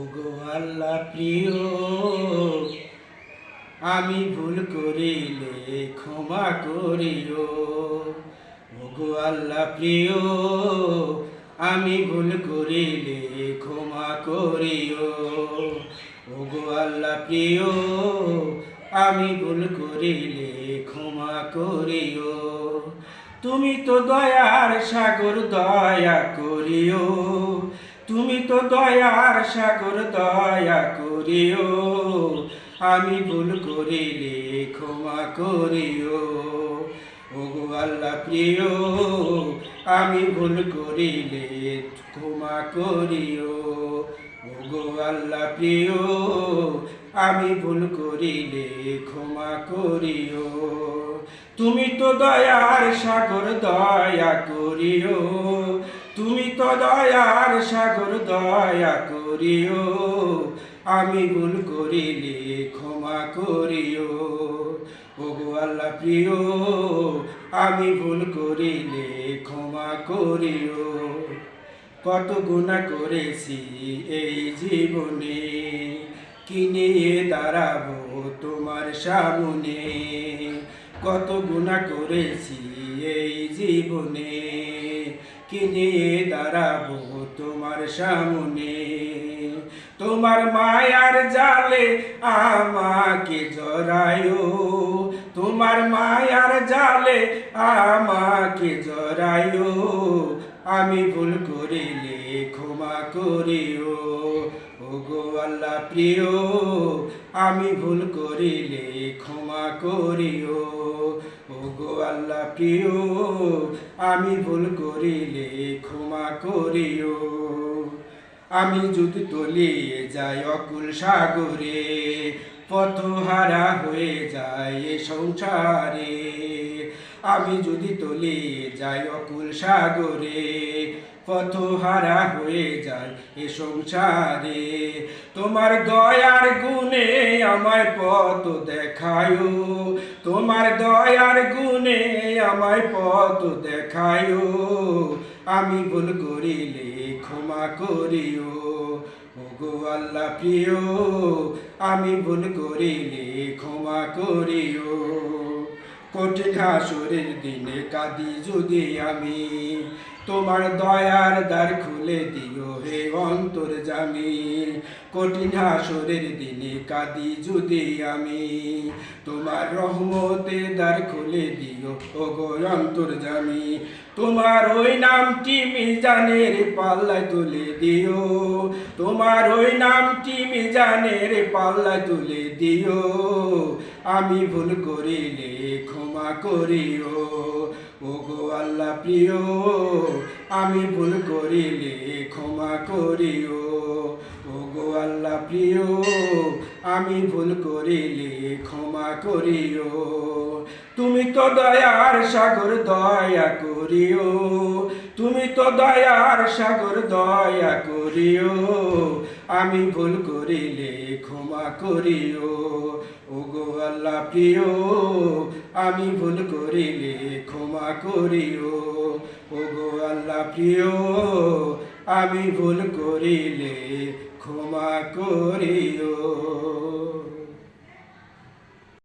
ওগো আল্লাহ প্রিয়, আমি ভুল করিলে ক্ষমা করিও। ওগো আল্লাহ প্রিয়, আমি ভুল করিলে ক্ষমা করিও। ওগো আল্লাহ প্রিয়, আমি ভুল করিলে ক্ষমা করিও। তুমি তো দয়ার সাগর দয়া করিও। তুমি তো দয়ার সাগর, দয়া করিও। আমি ভুল করিলে ক্ষমা করিও। ওগো আল্লাহ প্রিয়, আমি ভুল করিলে ক্ষমা করিও। ওগো আল্লাহ প্রিয়, আমি ভুল করিলে ক্ষমা করিও। তুমি তো দয়ার সাগর, দয়া করিও। তুমি তো দয়ার সাগর দয়া করিও, আমি ভুল করিলে ক্ষমা করিও। ওগো আল্লাহ প্রিয়, আমি ভুল করিলে ক্ষমা করিও। কত গুণা করেছি এই জীবনে, কি নিয়ে দাঁড়াবো তোমার সামনে? কত গুণা করেছি এই জীবনে। কি নিয়ে দাঁড়াবো তোমার সামনে? তোমার মায়ার জালে আমাকে জড়ায়ো। তোমার মায়ার জালে আমাকে জড়ায়ো। আমি ভুল করিলে ক্ষমা করিও। ওগো আল্লাহ প্রিয়, আমি ভুল করিলে ক্ষমা করিও। ওগো আল্লাহ প্রিয়, আমি ভুল করিলে ক্ষমা করিও। আমি যদি তলিয়ে যাই অকুল সাগরে, পথহারা হয়ে যায় সংসারে। আমি যদি তলিয়ে যাই অকুল সাগরে পথহারা হয়ে যায় এ সংসারে। তোমার দয়ার গুণে আমায় পথ দেখায়ো, তোমার দয়ার গুণে আমায় পথ দেখায়ো। আমি ভুল করিলে ক্ষমা করিও, ওগো আল্লাহ প্রিয়, আমি ভুল করিলে ক্ষমা করিও। কঠিন হাসুরের দিনে কাঁদি যদি আমি। তোমার দয়ার দ্বার খুলে দিও হে অন্তর জামি কঠিন হাসুরের দিনে কাঁদি যদি আমি। তোমার রহমতে দ্বার খুলে দিও ও গো অন্তর জামি তোমার ওই নামটি মিজানের পাল্লায় তুলে দিও। তোমার ওই নামটি মিজানের পাল্লায় তুলে দিও। আমি ভুল করিলে ক্ষমা করিও। ওগো আল্লাহ প্রিয়, আমি ভুল করিলে ক্ষমা করিও। ওগো আল্লাহ প্রিয়, আমি ভুল করিলে ক্ষমা করিও। তুমি তো দয়ার সাগর, দয়া করিও। তুমি তো দয়ার সাগর, দয়া করিও। আমি ভুল করিলে ক্ষমা করিও। ও গো আল্লাহ প্রিয়, আমি ভুল করিলে ক্ষমা করিও। ও গো আল্লাহ প্রিয়, আমি ভুল করিলে ক্ষমা করিও।